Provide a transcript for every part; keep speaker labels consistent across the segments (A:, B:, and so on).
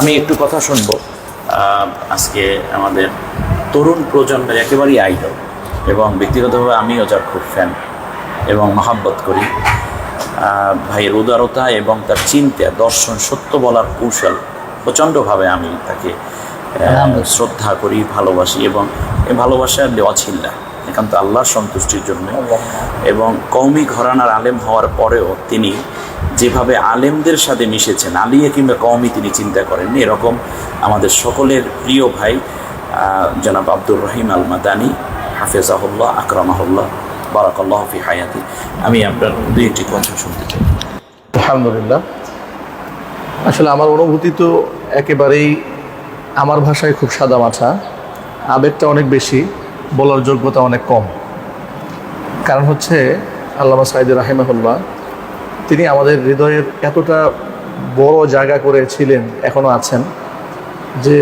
A: আমি একটু কথা শুনব। আজকে আমাদের তরুণ প্রজন্মের একেবারেই আইডল এবং ব্যক্তিগতভাবে আমিও যার খুব ফ্যান এবং মহাব্বত করি। ভাইয়ের উদারতা এবং তার চিন্তা দর্শন সত্য বলার কৌশল প্রচণ্ডভাবে আমি তাকে শ্রদ্ধা করি ভালোবাসি এবং এই ভালোবাসা দেওয়া ছিল না। একান্ত আল্লাহর সন্তুষ্টির জন্য এবং কৌমি ঘরানার আলেম হওয়ার পরেও তিনি যেভাবে আলেমদের সাথে মিশেছেন আলিয়া কিংবা কমই তিনি চিন্তা করেননি, এরকম আমাদের সকলের প্রিয় ভাই জনাব আব্দুর রহিম আল মাদানি হাফেজ হাফেজাহুল্লাহ, আকরামাহুল্লাহ, বারাকাল্লাহ ফি হায়াতি। আমি আপনার দুই একটি কথা শুনতে চাই।
B: আলহামদুলিল্লাহ। আসলে আমার অনুভূতি তো একেবারেই আমার ভাষায় খুব সাদা মাছা আবেগটা অনেক বেশি, বলার যোগ্যতা অনেক কম। কারণ হচ্ছে আল্লামা সাইদুর রাহিমাহুল্লাহ তিনি আমাদের হৃদয়ের এতটা বড় জায়গা করেছিলেন এখনও আছেন, যে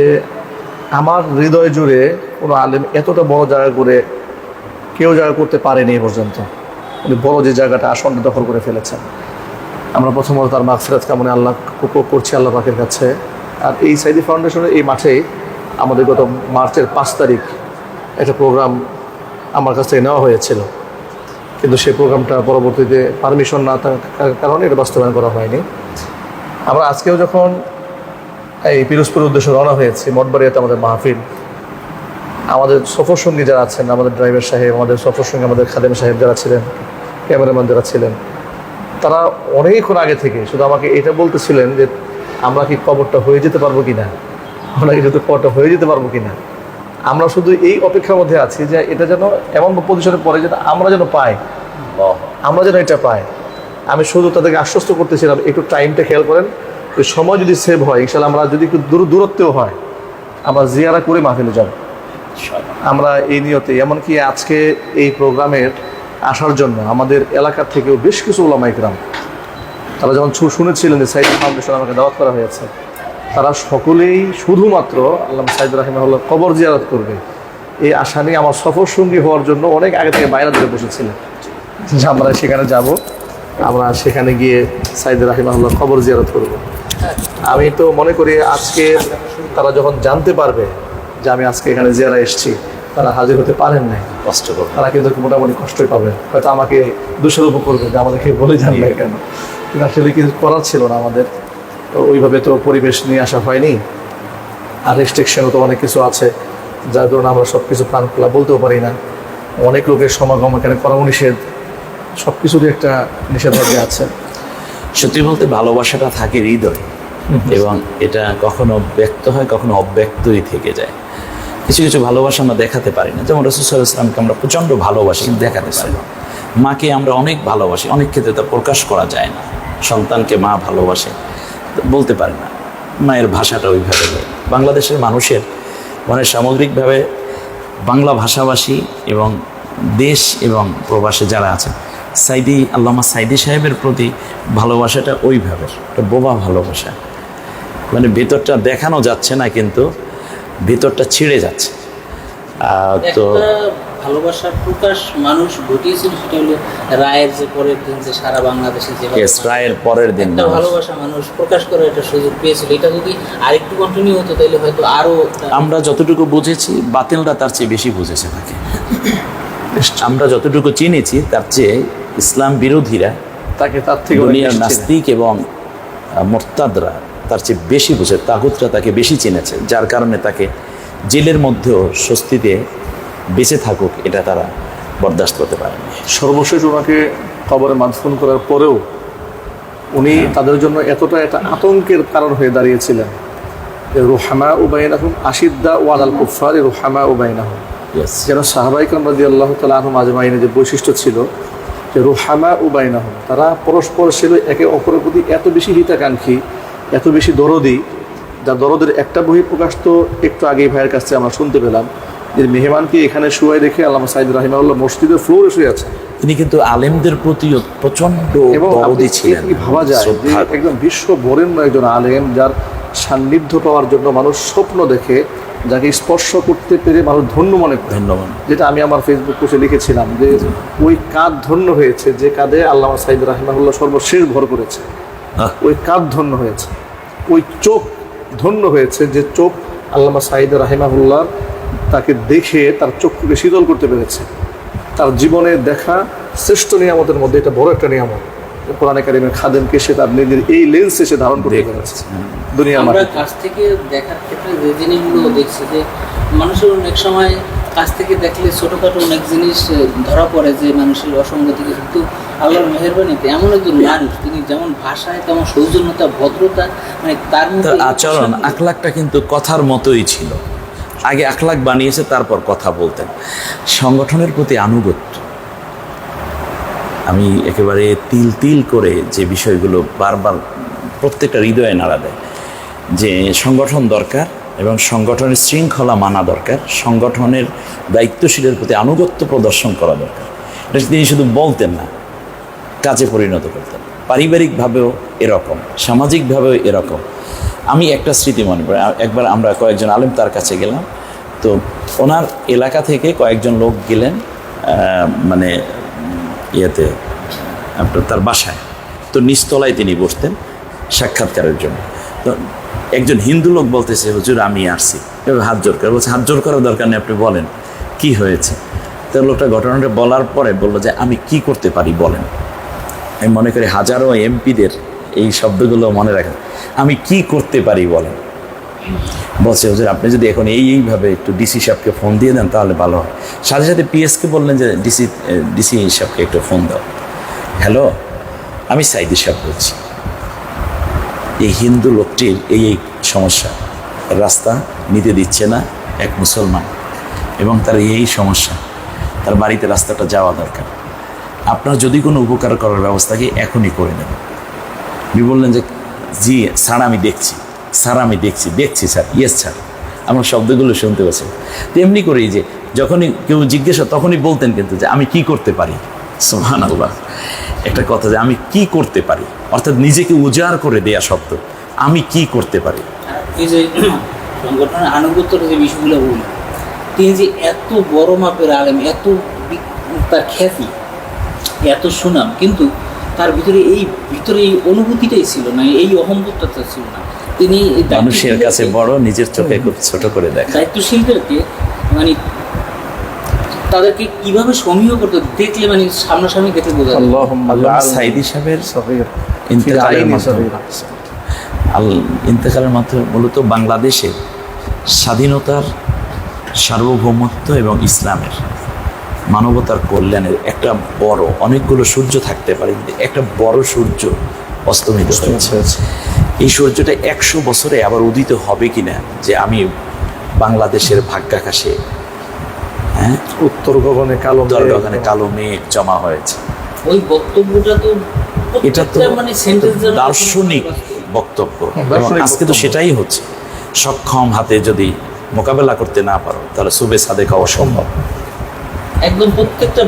B: আমার হৃদয় জুড়ে কোনো আলেম এতটা বড় জায়গা করে কেউ জায়গা করতে পারেনি এ পর্যন্ত। উনি বড় যে জায়গাটা আসনটা দখল করে ফেলেছেন। আমরা প্রথমত তার মাগফিরাত কামনে আল্লাহ করছি আল্লাহ পাকের কাছে। আর এই সাইদি ফাউন্ডেশনের এই মাঠে আমাদের গত মার্চের পাঁচ তারিখ একটা প্রোগ্রাম আমার কাছ থেকে নেওয়া হয়েছিল। কিন্তু সেই প্রোগ্রামটা পরবর্তীতে পারমিশন না থাকার কারণে এটা বাস্তবায়ন করা হয়নি। আমরা আজকেও যখন এই পিরোজপুরের উদ্দেশ্যে রওনা হয়েছি, মঠবাড়িয়াতে আমাদের মাহফিল, আমাদের সফর সঙ্গী যারা আছেন, আমাদের ড্রাইভার সাহেব, আমাদের সফর সঙ্গী আমাদের খাদেম সাহেব যারা ছিলেন, ক্যামেরাম্যান যারা ছিলেন, তারা অনেকক্ষণ আগে থেকে শুধু আমাকে এটা বলতেছিলেন যে আমরা কি কবরটা হয়ে যেতে পারব কি না আমরা কি যদি কবরটা হয়ে যেতে পারব কি না আমরা শুধু এই অপেক্ষার মধ্যে আছি যে এটা যেন এমন পজিশনে পড়ে যেন আমরা যেন পাই। আমরা যেন এটা পাই। আমি শুধু তাদেরকে আশ্বস্ত করতেছিলাম একটু টাইমটা খেয়াল করেন ওই সময় যদি সেভ হয় ইনশাল্লাহ আমরা যদি একটু দূর দূরত্বেও হয় আমরা জিয়ারা করে মাহফিলে যাব। আমরা এই নিয়তে এমনকি আজকে এই প্রোগ্রামের আসার জন্য আমাদের এলাকার থেকেও বেশ কিছু ওলামা ইকরাম তারা যখন শুনেছিলেন যে সাইদ ফাউন্ডেশন আমাকে দাওয়াত করা হয়েছে তারা সকলেই শুধুমাত্র আল্লাহ সাইদ রাহিমাহুল্লাহ কবর জিয়ারত করবে। এই আশা নিয়ে আমার সফর সঙ্গী হওয়ার জন্য অনেক আগে থেকে বাইরে ধরে বসেছিলেন। যে আমরা সেখানে যাব। আমরা সেখানে গিয়ে সাইদ রাহিমাহুল্লাহ কবর জিয়ারত করব। আমি তো মনে করি আজকে তারা যখন জানতে পারবে যে আমি আজকে এখানে জিয়ারা এসেছি তারা হাজির হতে পারেন নাই।
A: কষ্ট করবে।
B: তারা কিন্তু মোটামুটি কষ্টই পাবে হয়তো আমাকে দোষারোপ করবে যে আমাদেরকে বলে না কেন। কিন্তু আসলে কিছু করার ছিল না আমাদের। তো ওইভাবে তো পরিবেশ নিয়ে আসা হয়নি। আর রেস্ট্রিকশনও তো অনেক কিছু আছে যার কারণে আমরা সব কিছু প্ল্যান খোলা বলতেও পারি না। অনেক লোকের সমাগম এখানে করাও নিষেধ সব কিছুরই একটা নিষেধাজ্ঞা আছে।
A: সত্যি বলতে ভালোবাসাটা থাকে হৃদয় এবং এটা কখনো ব্যক্ত হয় কখনো অব্যক্তই থেকে যায়। কিছু কিছু ভালোবাসা আমরা দেখাতে পারি না। যেমন রসুল ইসলামকে আমরা প্রচণ্ড ভালোবাসি কিন্তু দেখাতে পারি না। মাকে আমরা অনেক ভালোবাসি অনেক ক্ষেত্রে তা প্রকাশ করা যায় না। সন্তানকে মা ভালোবাসে বলতে পারে না। মায়ের ভাষাটা ওইভাবে নেই। বাংলাদেশের মানুষের মানে সামগ্রিকভাবে বাংলা ভাষাভাষী এবং দেশ এবং প্রবাসে যারা আছেন সাইদি, আল্লামা সাইদি সাহেবের প্রতি ভালোবাসাটা ওইভাবে, একটা বোবা ভালোবাসা। মানে ভেতরটা দেখানো যাচ্ছে না, কিন্তু ভেতরটা ছিঁড়ে যাচ্ছে। তো
C: ভালোবাসার প্রকাশ মানুষ ঘটিয়েছিল সেটা হলো রায়ের যে পরের দিন যে সারা বাংলাদেশে যে
A: রায়ের পরের দিন
C: একটা ভালোবাসা মানুষ প্রকাশ করার একটা সুযোগ পেয়েছিল। এটা যদি আরেকটু কন্টিনিউ হতো তাহলে হয়তো আরও
A: আমরা যতটুকু বুঝেছি বাতিলরা তার চেয়ে বেশি বুঝেছে তাকে। আমরা যতটুকু চিনেছি তার চেয়ে ইসলাম বিরোধীরা
B: তাকে তার থেকে
A: দুনিয়ার নাস্তিক এবং মোরতাদরা তার চেয়ে বেশি বুঝে তাগুতরা তাকে বেশি চিনেছে যার কারণে তাকে জেলের মধ্যেও স্বস্তিতে বেঁচে থাকুক এটা তারা বরদাস্ত করতে পারেনি
B: সর্বশেষ ওনাকে খবরে মাধ্যম করার পরেও উনি তাদের জন্য এতটা একটা আতঙ্কের কারণ হয়ে দাঁড়িয়েছিলেন যে রুহামা উবাইনাহুম আশিদ্দা ওয়াল আল কুফার রুহামা উবাইনাহুম।
A: Yes.
B: যেন সাহাবাইকাম রাজি আল্লাহ তালা আহম আজমাইনের যে বৈশিষ্ট্য ছিল যে রুহামা উবাইনাহুম তারা পরস্পর ছিল একে অপরের প্রতি এত বেশি হিতাকাঙ্ক্ষী এত বেশি দরদি যা দরদের একটা বহি প্রকাশ তো একটু আগেই ভাইয়ের কাছ থেকে আমরা শুনতে পেলাম। যে মেহমানকে এখানে শুয়াই রেখে আল্লাহ সাইদ রাহিমাউল্লাহ মসজিদের ফ্লোরে শুয়ে আছে।
A: তিনি কিন্তু আলেমদের প্রতি প্রচণ্ড
B: এবং
A: দরদি ছিলেন।
B: ভাবা যায় একদম বিশ্ব বরেণ্য একজন আলেম যার সান্নিধ্য পাওয়ার জন্য মানুষ স্বপ্ন দেখে যাকে স্পর্শ করতে পেরে মানুষ ধন্য মনে করে।
A: ধন্যবাদ
B: যেটা আমি আমার ফেসবুক পোস্টে লিখেছিলাম যে ওই কাঁধ ধন্য হয়েছে যে কাঁধে আল্লাহ সাইদ রাহিমাহুল্লাহ সর্বশেষ ভর করেছে। ওই কাঁধ ধন্য হয়েছে। ওই চোখ ধন্য হয়েছে যে চোখ আল্লামা সাইদ রাহিমাহুল্লাহ তাকে দেখে তার চক্ষুকে শীতল করতে পেরেছে। তার জীবনে দেখা শ্রেষ্ঠ নিয়ামতের মধ্যে এটা বড় একটা নিয়ামত। কোরআনে কারিমের খাদেমকে সে তার নিজের এই লেন্সে সে ধারণ করতে পেরেছে। দুনিয়া
C: আমরা কাছ থেকে দেখার ক্ষেত্রে যে জিনিসগুলো দেখছি যে মানুষের অনেক সময় কাছ থেকে দেখলে ছোটোখাটো অনেক জিনিস ধরা পড়ে যে মানুষের অসঙ্গতি কিন্তু আল্লাহর মেহরবানিতে এমন একজন মানুষ তিনি যেমন ভাষায় তেমন সৌজন্যতা ভদ্রতা মানে তার
A: আচরণ আখলাকটা কিন্তু কথার মতোই ছিল। আগে আখলাক বানিয়েছে, তারপর কথা বলতেন। সংগঠনের প্রতি আনুগত্য। আমি একেবারে তিল তিল করে যে বিষয়গুলো বারবার প্রত্যেকটা হৃদয়ে নাড়া দেয়, যে সংগঠন দরকার এবং সংগঠনের শৃঙ্খলা মানা দরকার, সংগঠনের দায়িত্বশীলের প্রতি আনুগত্য প্রদর্শন করা দরকার। এটা তিনি শুধু বলতেন না, কাজে পরিণত করতেন। পারিবারিকভাবেও এরকম, সামাজিকভাবেও এরকম। আমি একটা স্মৃতি মনে আ- একবার আমরা কয়েকজন আলেম তার কাছে গেলাম। তো ওনার এলাকা থেকে কয়েকজন লোক গেলেন মানে ইয়েতে, আপনার তার বাসায়। তো নিচতলায় তিনি বসতেন সাক্ষাৎকারের জন্য। তো একজন হিন্দু লোক বলতেছে, হুজুর, আমি আসছি। এবার হাত জোর করে বলছে, হাত জোর করার দরকার নেই, আপনি বলেন, কি হয়েছে? তো লোকটা ঘটনাটা বলার পরে বলল যে, আমি কি করতে পারি, বলেন? আমি মনে করি হাজারো এমপিদের এই শব্দগুলো মনে রাখেন। আমি কি করতে পারি বলেন। বলছে, হুজুর, আপনি যদি এখন এই এইভাবে একটু ডিসি সাহেবকে ফোন দিয়ে দেন, তাহলে ভালো হয়। সাথে সাথে পিএসকে বললেন যে ডিসি ডিসি সাহেবকে একটু ফোন দাও। হ্যালো আমি সাইদি সাহেব বলছি। এই হিন্দু লোকটির এই এই সমস্যা, রাস্তা নিতে দিচ্ছে না এক মুসলমান এবং তার এই সমস্যা, তার বাড়িতে রাস্তাটা যাওয়া দরকার। আপনার যদি কোনো উপকার করার ব্যবস্থাকে এখনই করে নেবেন উনি বললেন যে, জি, স্যার, আমি দেখছি। স্যার, আমি দেখছি। দেখছি, স্যার। Yes sir. আমার শব্দগুলো শুনতে পাচ্ছি। তেমনি করেই যে, যখনই কেউ জিজ্ঞেস তখনই বলতেন কিন্তু যে, আমি কি করতে পারি? সোহান আল্লাহ একটা কথা যে, আমি কি করতে পারি? অর্থাৎ নিজেকে উজাড় করে দেয়া শব্দ, আমি কি করতে পারি?
C: এই যে আনুগত্যের যে বিষয়গুলো বলি তিনি যে এত বড় মাপের আলেম, এত বি- তার খ্যাতি, এত সুনাম, কিন্তু তার ভিতরে এই ভিতরে এই অনুভূতিটাই ছিল না এই অহংবোধটা ছিল না। তিনি এই
A: মানুষের কাছে বড় নিজের চোখে খুব ছোট করে দেখা।
C: দায়িত্বশীলদেরকে মানে তাদেরকে কীভাবে সমীহ করতে দেখলে মানে সামনাসামনি দেখলে বোঝা
B: আল্লাহ
A: আল্লাহ সাইদি সাহেবের ইন্তেকালের মাধ্যমে। আল ইন্তেকালের মাধ্যমে মূলত বাংলাদেশের স্বাধীনতার সার্বভৌমত্ব এবং ইসলামের। মানবতার কল্যাণের একটা বড় অনেকগুলো সূর্য থাকতে পারে কিন্তু একটা বড় সূর্য অস্তমিত হয়েছে। এই সূর্যটা একশো বছরে আবার উদিত হবে কিনা যে আমি বাংলাদেশের ভাগ্যাকাশে হ্যাঁ?
B: উত্তর গগনে কালো
A: উত্তর
B: মেঘ।
A: গগনে কালো মেঘ জমা হয়েছে।
C: ওই বক্তব্যটা তো
A: এটা তো
C: মানে
A: দার্শনিক বক্তব্য। আজকে তো সেটাই হচ্ছে। সক্ষম হাতে যদি মোকাবেলা করতে না পারো তাহলে সুবে সাদেক হওয়া সম্ভব
C: একদম প্রত্যেকটা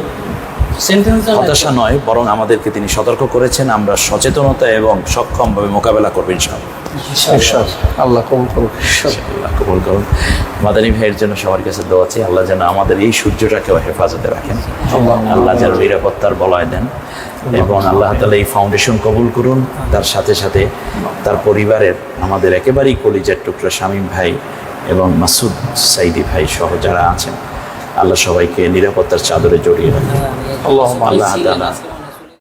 C: সেন্টেন্স
A: হতাশা নয় বরং আমাদেরকে তিনি সতর্ক করেছেন। আমরা সচেতনতা এবং সক্ষমভাবে মোকাবেলা করবেন সব
B: আল্লাহ কবুল
A: আল্লাহ কবুল করুন মাদানী ভাইয়ের জন্য সবার কাছে দোয়া চাই আল্লাহ যেন আমাদের এই সূর্যটাকেও হেফাজতে রাখেন। আল্লাহ যেন নিরাপত্তার বলয় দেন এবং আল্লাহ তালা এই ফাউন্ডেশন কবুল করুন। তার সাথে সাথে তার পরিবারের আমাদের একেবারেই কলিজার টুকরা শামীম ভাই এবং মাসুদ সাইদি ভাই সহ যারা আছেন আল্লাহ সবাইকে নিরাপত্তার চাদরে জড়িয়ে রাখেন। আল্লাহ
C: আল্লাহ।